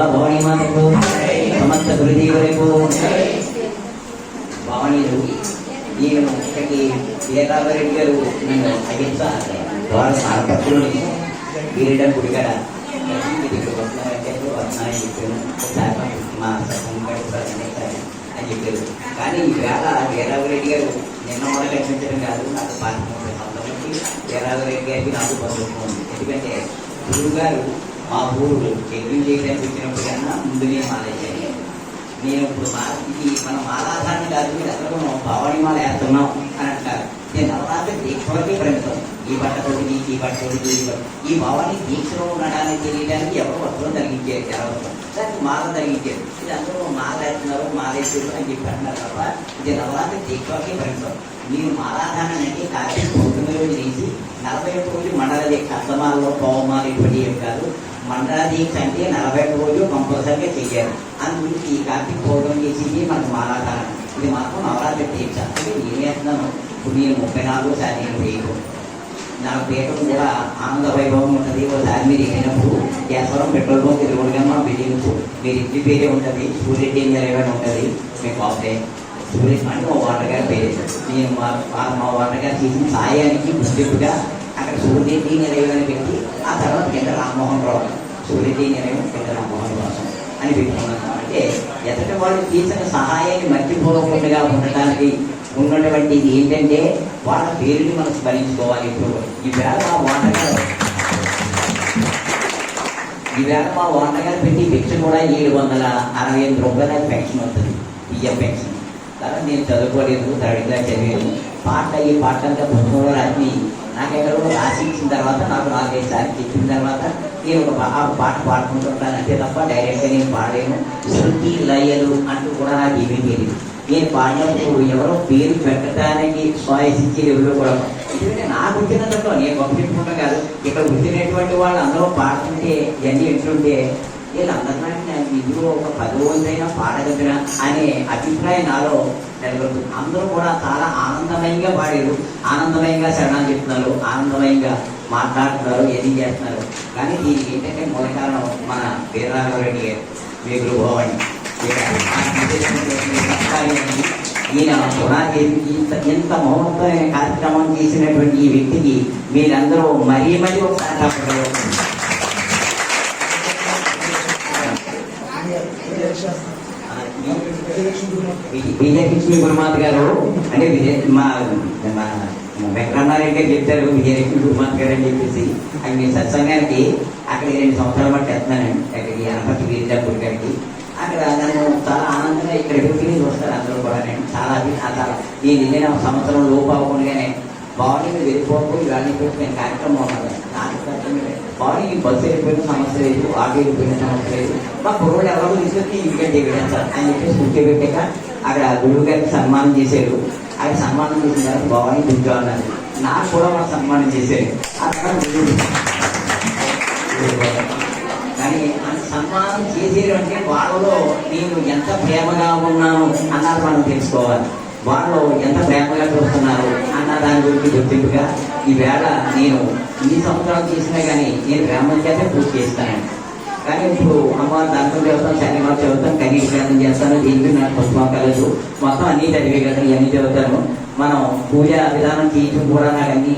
దుర్గా భవానీ మాతకు సమస్త గురుదేవులకు భవానీలు నేను ఇక్కడికి వీరారెడ్డి గారు నన్ను అహింస ద్వారా సారపత్రుని వీరడ గుడిగడ ఇక్కడికి వస్తున్నారంటే వస్తున్నారని చెప్పాను మా అని చెప్పారు. కానీ ఈ వేళ వీరారెడ్డి గారు నిన్న మొదలు కనిపించడం కాదు. నాకు పాత ముప్పై సంవత్సరాల గారికి నాకు బంధుత్వం ఎందుకంటే గురువు గారు మా ఊరు యజ్ఞం చేయడానికి వచ్చినప్పుడు కన్నా ముందు నేను నేను ఇప్పుడు మా ఇది మన మాలాధారణ కాదు మీరు అందరూ మనం పావని మాల వేస్తున్నాం అని అంటారు. నేను నవరాత్రి దీక్షలకే పరిమితం. ఈ బట్ట తొడిగి ఈ బట్ట తొడిగి ఈ బట్ట ఈ భావాన్ని దీక్షలో ఉండడానికి తెలియడానికి ఎవరు వస్త్రం తగ్గించారు జరగదు దానికి మాల తగ్గించారు ఇది అందరూ మాల వేస్తున్నారు మాల వేస్తున్నారు అని చెప్పి అంటున్నారు తప్ప ఇది నవరాత్రి దీక్షలకే పరిమితం. మీరు మాలాధారణ అంటే కార్తీక పౌర్ణమి రోజు తీసి నలభై ఒక్క రోజు మండల దీక్ష అర్థమాలలో పౌమాలు ఇటువంటి ఏం కాదు మండల దీక్ష అంటే నలభై రోజులు కంపల్సరిగా కంపల్సరీగా చెయ్యాలి. అందుకు ఈ కార్తీక పౌర్ణమి చేసింది మనకు మాలాధారణ ఇది మాత్రం నవరాత్రి తీర్చాలి అంటే నేను ఇప్పుడు నేను ముప్పై నాలుగు సారి నేను వేయకు నా పీఠం కూడా ఆనంద వైభవం ఉంటుంది. ఒకసారి మీరు ఎక్కినప్పుడు కేసవరం పెట్రోల్ బంక్ ఎదురుగుడుగా మా బిల్డింగ్ మీరు ఇంటి పేరే ఉంటుంది. సూర్యరెడ్డి ఏమైనా ఉంటుంది? మీకు ఆఫే సూర్య అంటే మా వాటర్ గారి పేరే. నేను మా మా- వాటర్ గారు చేసిన సాయానికి గుర్తింపుగా అక్కడ సూర్యరెడ్డి నిలయమని పెట్టి ఆ రావు సూర్యరెడ్డి నిలయం అని పెట్టుకున్నాను అంటే ఎదుటి వాళ్ళు చేసిన సహాయాన్ని మర్చిపోకుండా ఉండటానికి ఉన్నటువంటిది ఏంటంటే వాళ్ళ పేరుని మనం స్మరించుకోవాలి ఇప్పుడు. ఈవేళ మా వాటగారు ఈవేళ మా వాటగారు పెట్టి భిక్ష కూడా ఏడు వందల అరవై ఎనిమిది రూపాయల పెన్షన్ వస్తుంది. బియ్యం పెన్షన్ తర్వాత నేను చదువుకోలేదు థర్డ్ క్లాస్ చదివాను. పాట ఈ పాట అంతా పుస్తకంలో రాసి నాకు ఎక్కడో రాసి ఇచ్చిన తర్వాత నాకు నాలుగైదు సార్లు చెప్పిన తర్వాత నేను ఒక ఆ పాట పాడుకుంటుంటాను. అంతే తప్ప డైరెక్ట్గా నేను పాడలేను. శృతి లయలు అంటూ కూడా నాకు ఏమీ తెలియదు. నేను పాడినప్పుడు ఎవరో పేరు పెట్టడానికి చాయిస్ ఎవరో ఎవరు కూడా ఎందుకంటే నాకు వచ్చినంతలో నేను గొప్ప చెప్పుకుంటాం కాదు. ఇక్కడ వచ్చినటువంటి వాళ్ళు అందరూ పాడుతుంటే ఇవన్నీ వింటుంటే వీళ్ళందరినీ నాకు ఇందులో ఒక పది రోజులైనా పాడగలిగిన అనే అభిప్రాయం నాలో నెలకొంది. అందరూ కూడా చాలా ఆనందమయంగా పాడారు. ఆనందమయంగా శరణాలు చెప్తున్నారు. ఆనందమయంగా మాట్లాడుతున్నారు ఏది చేస్తున్నారు కానీ దీనికి ఏంటంటే మూల కారణం మన వీరరాఘవరెడ్డి గారు వేగురు భవాని ఈయన కూడా ఇంత ఇంత మౌనమైన కార్యక్రమం చేసినటువంటి ఈ వ్యక్తికి మీరందరూ మరీ మరీ ఒకసారి తప్పదు. విజయలక్ష్మి గురుమాత గారు అంటే విజయ మా మా వెంకటన్నారెడ్డి గారు చెప్తారు విజయలక్ష్మి గురుమాత గారు అని చెప్పేసి. అది మీ సత్సంగానికి అక్కడికి రెండు సంవత్సరాలు బట్టి వెళ్తున్నానండి అక్కడికి అనపతి వీరిజాపూర్ గారికి అక్కడ నన్ను చాలా ఆనందంగా ఇక్కడ పెట్టి వస్తారు అందరూ కూడా. నేను చాలా చాలా నేను వెళ్ళిన సంవత్సరం లోపు అవ్వకుండానే బాడీ మీద వెళ్ళిపోకు ఇవన్నీ పెట్టి నేను కార్యక్రమం ఉన్నది బాడీ బస్సు వెళ్ళిపోయిన సమస్య లేదు ఆటో వెళ్ళిపోయిన సమస్య లేదు. మా కుర్రోడు ఎవరో తీసుకొచ్చి ఇంటికి దిగడం సార్ అని చెప్పేసి కూర్చోబెట్టాక అక్కడ గురువు గారికి సన్మానం చేశారు ఆయన సన్మానం చేసినారు బాబాయ్ దుర్గా అన్నారు నాకు కూడా వాళ్ళు సన్మానం చేశారు. ఆ తర్వాత కానీ ఆ సన్మానం చేసేది అంటే వాళ్ళలో నేను ఎంత ప్రేమగా ఉన్నాను అన్నది మనం తెలుసుకోవాలి. వాళ్ళు ఎంత ప్రేమగా చూస్తున్నారు అన్న దాని గురించి గుర్తింపుగా ఈవేళ నేను ఈ సంవత్సరాలు చేసినా కానీ నేను ప్రేమ చేస్తే పూర్తి చేస్తానండి. కానీ ఇప్పుడు అమ్మవారు దాంట్లో చదువుతాం శనివారం చదువుతాం కనీస ప్రయత్నం చేస్తాను దీనికి నాకు పుష్పం కలదు. మొత్తం అన్ని చదివే కదా ఇవన్నీ చదువుతాను మనం పూజ విధానం చేయటం కూడా నాకు అన్ని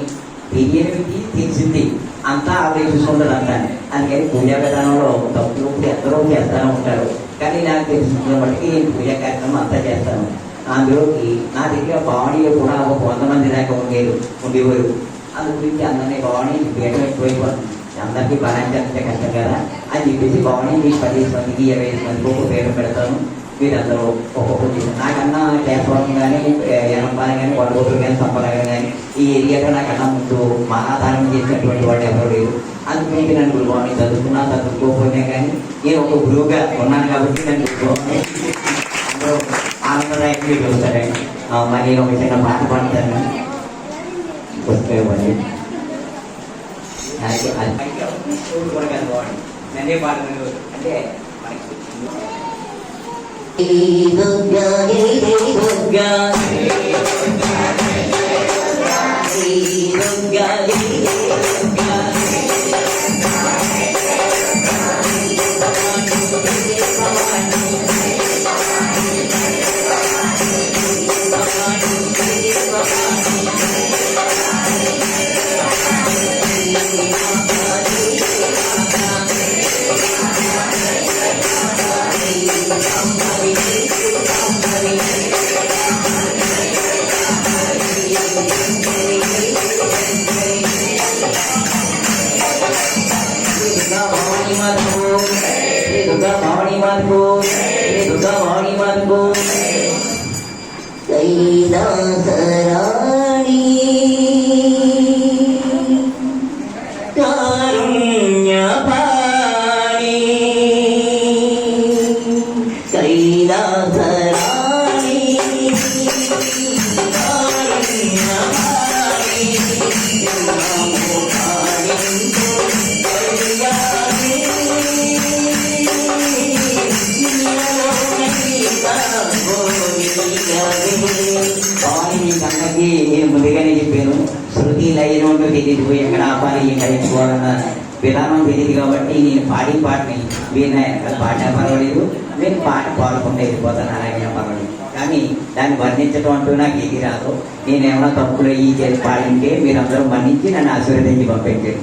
తెలియనివి తెలిసింది. అంతా అవి చూసుకుంటారు అంతా. అందుకని పూజా విధానంలో తప్పులు ఇప్పుడు ఎందరో చేస్తూనే ఉంటారు. కానీ నాకు తెలిసిన బట్టి నేను పూజా కార్యక్రమం అంతా చేస్తాను. అందులోకి నా దగ్గర భావనీయ కూడా ఒక వంద మంది దాకా ఉండేరు ఉండేవారు. అందు గురించి అందరినీ భవానీ పీఠం ఎక్కువైపోతుంది. అందరికీ భరించాలంటే కష్టం కదా? అని చెప్పేసి భవానీ మీకు పదిహేను మందికి ఇరవై ఐదు మందికి ఒక్కొక్క పేరు పెడతాను. మీరందరూ ఒక్కొక్కటి నాకన్నా కేశవరం కానీ ఎనంపాలి కానీ వడగోపులు కానీ సంపలగా కానీ ఈ ఏరియాలో నాకన్నా ముందు మహాదానం చేసినటువంటి వాళ్ళు ఎవరు లేరు. అందుకని నన్ను గురువాణి చదువుకున్నా చదువుకోకపోయినా కానీ నేను ఒక గురువుగా ఉన్నాను కాబట్టి నన్ను గురువాణి ఆనందదాయకులు చూస్తారండి మరి ఒక చిన్న పాట పాడతాను. పుస్తకం అది అది కూడా కాదు బాగుంది నన్నే పాడలేదు అంటే మనకి దుర్గా దుర్గా దుర్గా దుర్గా వీణాయన పాట పర్వాలేదు. నేను పాట పాడుకుంటే వెళ్ళిపోతాను అలాగే పర్వాలేదు. కానీ దాన్ని వర్ణించడం అంటూ నాకు ఏది రాదు. నేనేమన్నా తప్పులు ఈ చేసి పాడింటే మీరు అందరూ మన్నించి నన్ను ఆశీర్వదించి పంపించండి.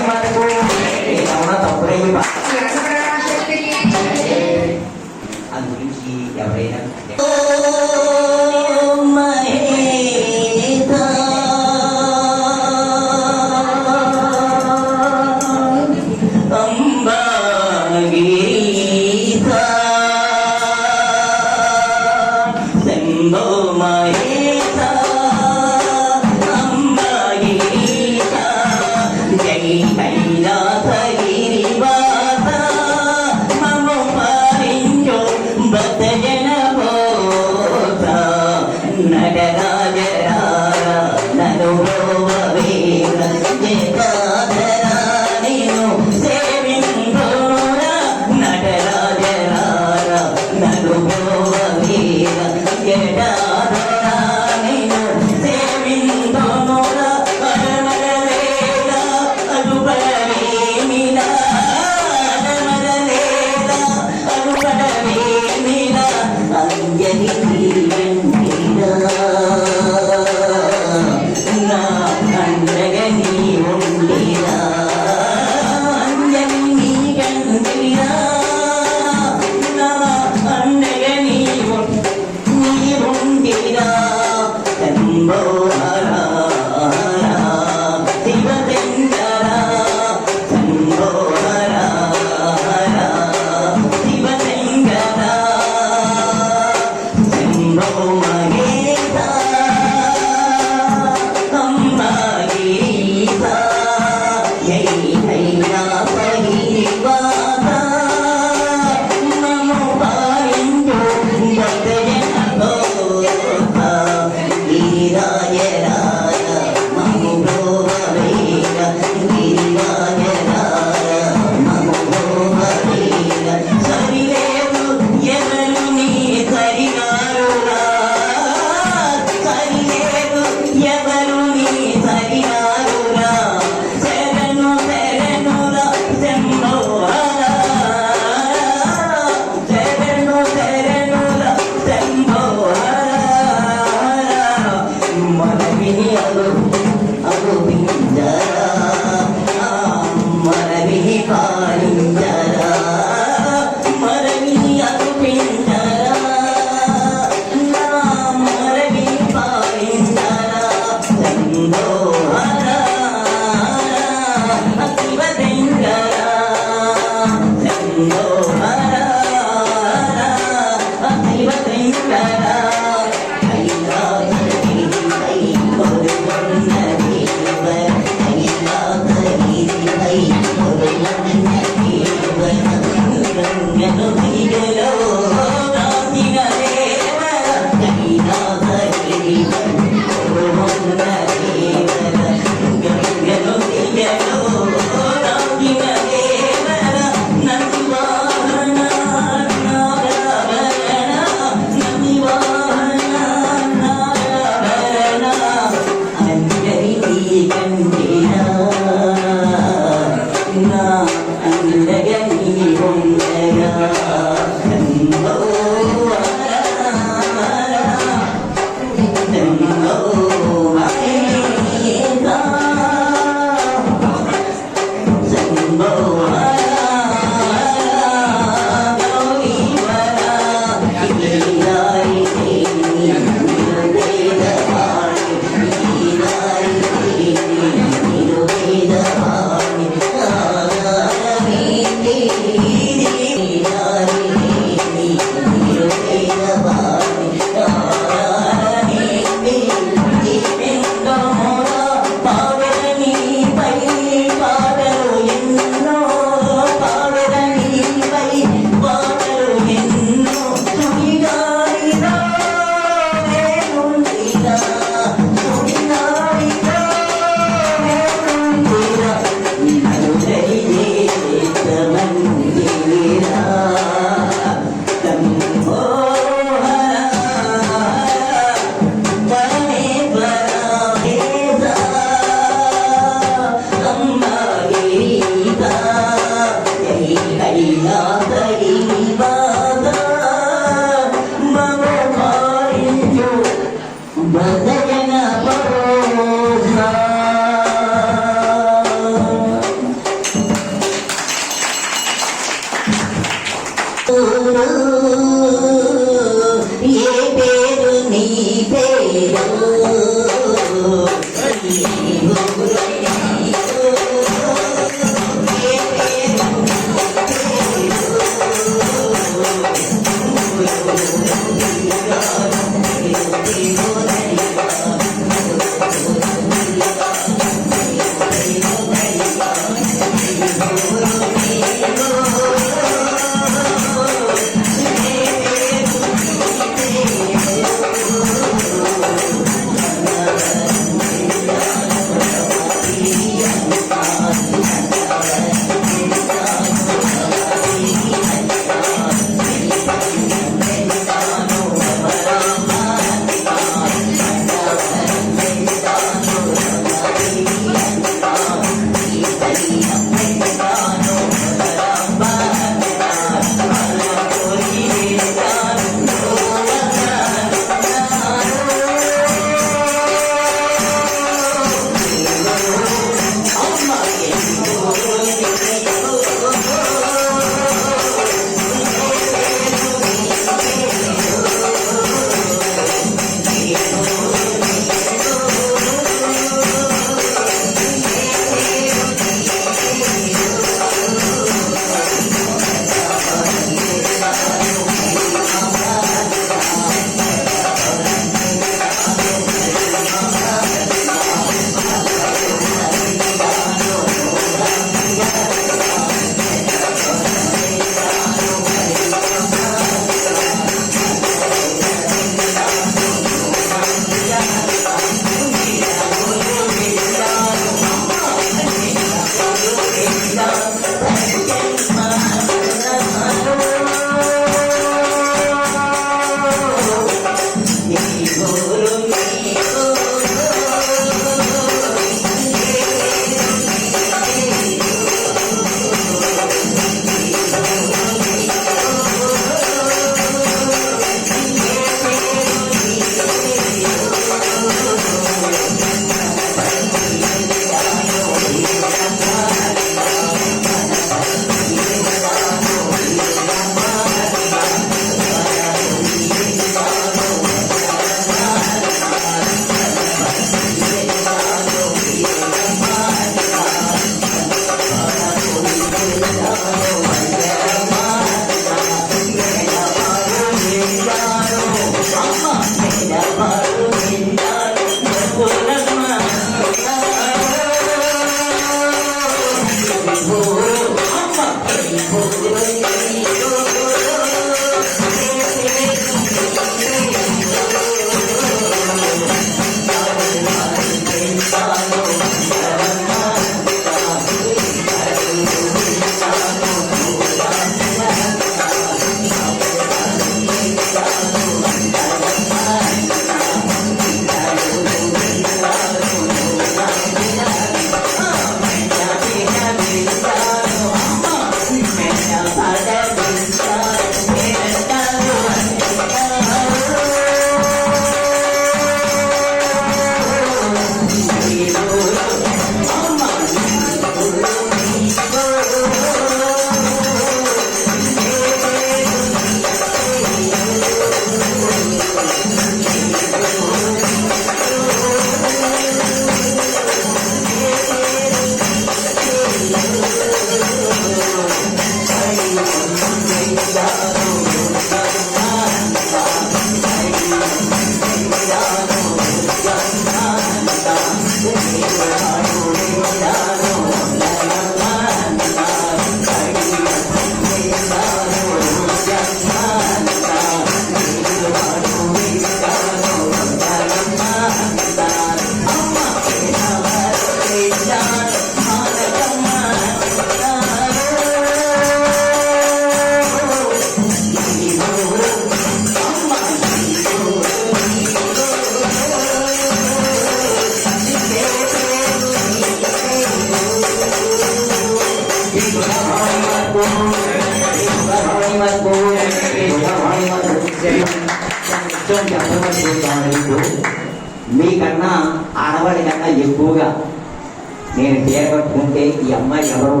చీర ఈ అమ్మాయి ఎవరు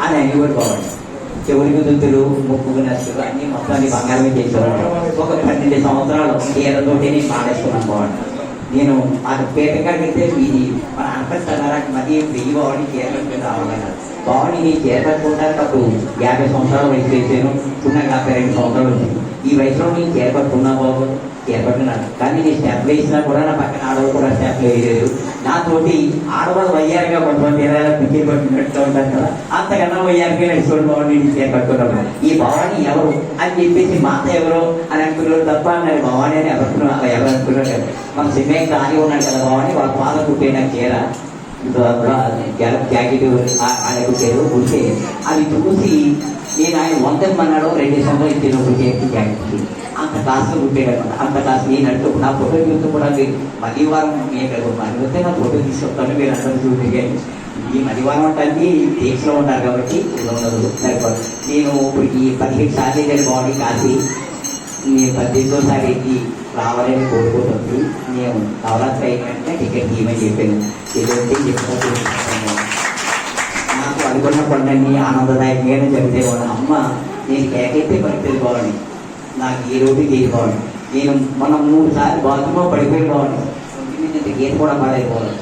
అని అనిపెట్టుకోవాలి చెవులకు దుద్దులు ముక్కు నచ్చులు అన్ని మొత్తాన్ని బంగారమే చేసేవాడు ఒక పన్నెండు సంవత్సరాలు చీరతోటి నేను పాడేసుకున్నాను బాగుంది నేను ఆ పేటకాడికి వెళ్తే ఇది మన అనుకుంటున్నారా మళ్ళీ వెయ్యి బాగుండి చీర కట్టుకుని రావాలి బాగుండి నీ చీర కట్టుకుంటారు యాభై సంవత్సరాలు వయసు వేసాను ఇప్పుడు నాకు యాభై రెండు సంవత్సరాలు వచ్చింది ఈ వయసులో నేను చీర బాబు ఏర్పడుతున్నాను. కానీ నేను స్టెప్ వేసినా కూడా నా పక్కన ఆడవాళ్ళు కూడా స్టెప్ వేయలేదు. నాతోటి ఆడవాళ్ళు వయ్యారుగా కొంతమంది ఇరవై పిక్కిలు పట్టినట్టు ఉంటారు కదా అంతకన్నా వయ్యారుగా నడుచుకోండి బాగుండి నేను చీర ఈ భవాని ఎవరు అని చెప్పేసి మాత ఎవరు అని అనుకున్నారు తప్ప నేను భవాని అని ఎవరు ఎవరు అనుకున్నారు కదా మన సిమ్మే కానీ ఉన్నాడు కదా భవాని వాళ్ళ పాద కుట్టిన నాకు చీర జాకెట్ ఆయన కుట్టారు కుట్టే అది చూసి నేను ఆయన వందలు మన్నాడు రెండు సంవత్సరాలు ఇచ్చిన ఒక చేతి అంత కాస్త కుట్టాడు అంత క్లాస్ నేను అంటూ నా ఫోటో చూస్తూ కూడా మీరు మళ్ళీ వారం మీరు మరి వస్తే నా ఫోటో తీసుకొస్తాను మీరు అందరూ చూడండి ఈ మదివారం అంటే దేశంలో ఉంటారు కాబట్టి ఇక్కడ ఉండదు సరిపోదు. నేను ఇప్పుడు ఈ పదిహేడు సార్లు నేను బాడీ కాసి నేను పద్దెనిమిదోసారి ఎక్కి రావాలని కోరుకుంటుంది. నేను నవరాత్రి అయినట్టే టికెట్ తీయమని చెప్పాను. ఇదంటే చెప్తాను నాకు అనుకున్న పనులన్నీ ఆనందదాయకంగానే జరిగితే వాళ్ళ అమ్మ నేను కేకైతే పడిపోయి బాగుంది నాకు ఈ రోజు తీసుకోవాలి నేను మనం మూడు సార్లు బాత్రూంలో పడిపోయి బాగుంది ఇంత గీత కూడా పడైపోవాలి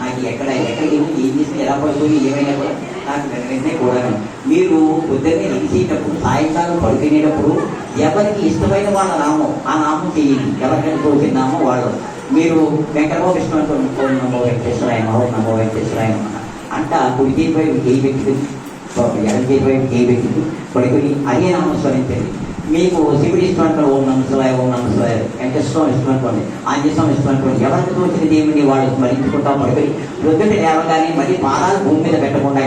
నాకు ఎక్కడ ఎక్కడ ఏం చేసి ఎలా పడిపోయి ఏమైనా కూడా నాకు వెంట వెంటనే కూడా మీరు పొద్దున్నే లేచేటప్పుడు సాయంకాలం పడుకునేటప్పుడు ఎవరికి ఇష్టమైన వాళ్ళ నామం ఆ నామం చేయండి ఎవరికైనా తోచిన నామం వాళ్ళు మీరు వెంకటబాబు కృష్ణ ఓం నమో వెంకటేశ్వరాయ నమో వెంకటేశ్వరాయ అంట కుడి చేతిపై చేయి పెట్టుకుని ఎడం చేతిపై చేయి పెట్టుకుని పడుకుని అదే నామం స్మరించండి మీకు శివుడు ఇష్టం అంటారు ఓం నమ ఓం నమ వెంకటేశ్వరం ఇష్టం అనుకోండి ఆంజనేయ స్వామి ఇష్టం అనుకోండి ఎవరికి తోచిన దేవుడిని వాళ్ళు స్మరించుకుంటాం పడిపోయి ప్రొద్దుట లేవగానే మళ్ళీ పాదాలు భూమి మీద పెట్టకుండా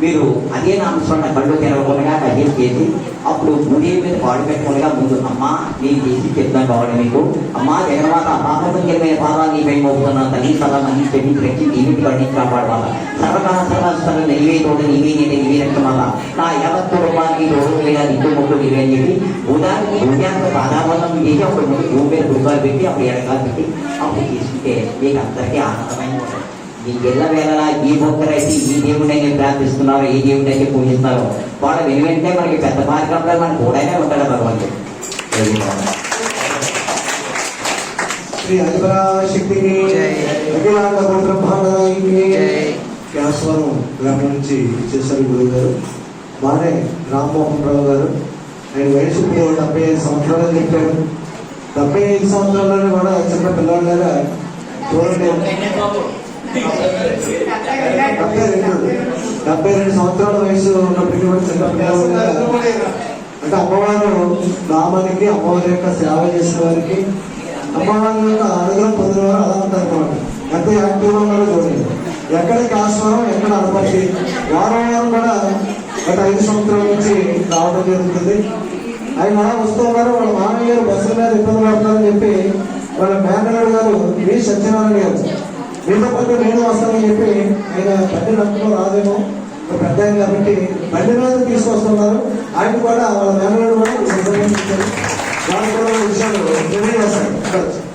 మీరు అదే నామస్మరణ కళ్ళు తెరవకుండా కజీలు చేసి అప్పుడు గుడి మీద పాడు పెట్టకుండా ముందు అమ్మా నేను చేసి చెప్తాను కావాలి మీకు. అమ్మా జగన్మాత పాపమైన పాదాలు మేము మోపుతున్నా తల్లి సదా మంది చెల్లి రక్షి నీవిటి పండించి కాపాడవాల సర్వకాల సర్వస్థల నీవే తోడు నీవే నేను నీవే రక్షమాల నా యావత్ కుటుంబానికి రోడ్డు మీద ఇంటి ముక్కు నీవే అని చెప్పి ఉదాహరణ ఉద్యానికి పాదావరణం చేసి అప్పుడు ముందు భూమి మీద గుడికాలు పెట్టి అప్పుడు ఎడకాలు పెట్టి అప్పుడు తీసుకుంటే మీకు అందరికీ ఆనందమైన ఉంటుంది ఈ ఎల్ల వేళలా ఈ భక్తులైతే ఈ దేవుడిని ప్రార్థిస్తున్నారో ఈ దేవుడిని అయితే పూజిస్తున్నారో వాళ్ళ వెను వెంటనే మనకి పెద్ద మార్గంలో మనకు కూడానే ఉంటాడు భగవంతుడు శ్రీ అధిపరాశక్తికి బ్రహ్మాండానికి జై. క్యాస్వరం గ్రామం నుంచి చేశారు గురువు గారు బానే రామ్మోహన్ రావు గారు. ఆయన వయసు ఇప్పుడు డెబ్బై ఐదు సంవత్సరాలు చెప్పారు. డెబ్బై ఐదు సంవత్సరాలను కూడా చిన్న పిల్లలాగా చూడండి. డెబ్బై రెండు సంవత్సరాల వయసు ఉన్నప్పటికీ కూడా చిన్న పిల్లలాగా అంటే అమ్మవారు రామానికి అమ్మవారి యొక్క సేవ చేసిన వారికి అమ్మవారి యొక్క అనుగ్రహం పొందిన వారు అలా ఉంటారు అన్నమాట ఎంత యాక్టివ్గా ఉన్నారో చూడండి ఎక్కడ కాశ్వరం ఎక్కడ అనపర్తి వారం వారం కూడా గత ఐదు సంవత్సరాల నుంచి రావడం జరుగుతుంది ఆయన అలా వస్తూ ఉన్నారు వాళ్ళ మామయ్య గారు బస్సుల మీద ఇబ్బంది పడుతున్నారని చెప్పి వాళ్ళ మేనగారు గారు వి సత్యనారాయణ గారు మీతో పాటు నేను వస్తానని చెప్పి ఆయన పెద్ద నమ్మకం రాదేమో. పెద్ద ఆయన కాబట్టి బండి మీద తీసుకొస్తున్నారు. ఆయన కూడా వాళ్ళ మేనగారు కూడా ఈ వాళ్ళు కూడా విషయాలు తెలియజేస్తారు